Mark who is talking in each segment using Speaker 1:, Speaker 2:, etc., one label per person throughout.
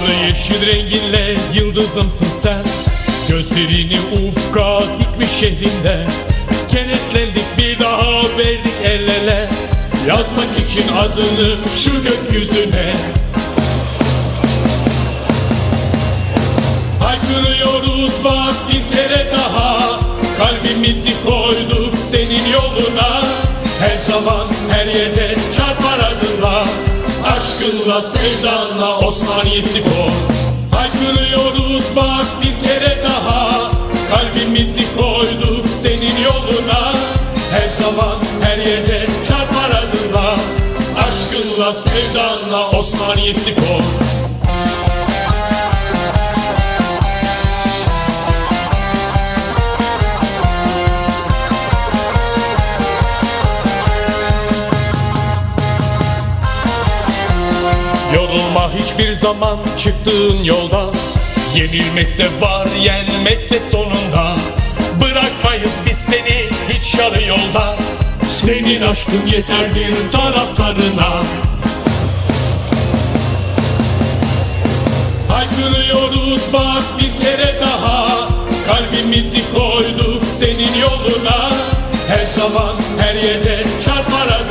Speaker 1: Yeşil renginle yıldızımsın sen. Gözlerini ufka dikmiş şehrinde. Kenetlendik bir daha verdik el ele. Yazmak için adını şu gökyüzüne. Haykırıyoruz bak bir Aşkınla sevdanla Osmaniye Spor. Haykırıyoruz bak bir kere daha. Kalbimizi koyduk senin yoluna. Her zaman her yerde çarpar adınla Aşkınla sevdanla Osmaniye Spor Yorulma hiçbir zaman çıktığın yoldan. Yenilmekte var yenmekte sonunda. Bırakmayız biz seni hiç yarı yolda Senin aşkın yeterdir taraftarına Haykırıyoruz bak bir kere daha. Kalbimizi koyduk senin yoluna. Her zaman her yerde çarpar adınla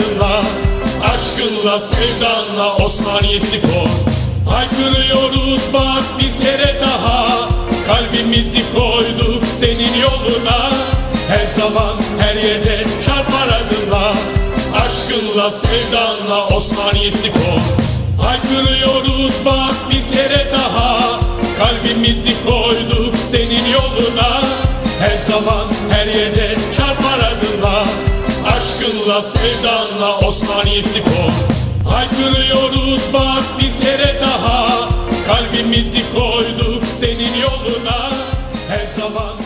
Speaker 1: Aşkınla sevdanla Osmaniye Spor. Haykırıyoruz bak bir kere daha. Kalbimizi koyduk senin yoluna. Her zaman her yerde çarpar adınla Aşkınla sevdanla Osmaniye Spor. Haykırıyoruz bak bir kere daha. Kalbimizi koyduk senin yoluna. Her zaman her yerde Anlat sevdanla Osmaniye Spor Haykırıyoruz bak bir kere daha. Kalbimizi koyduk senin yoluna. Her zaman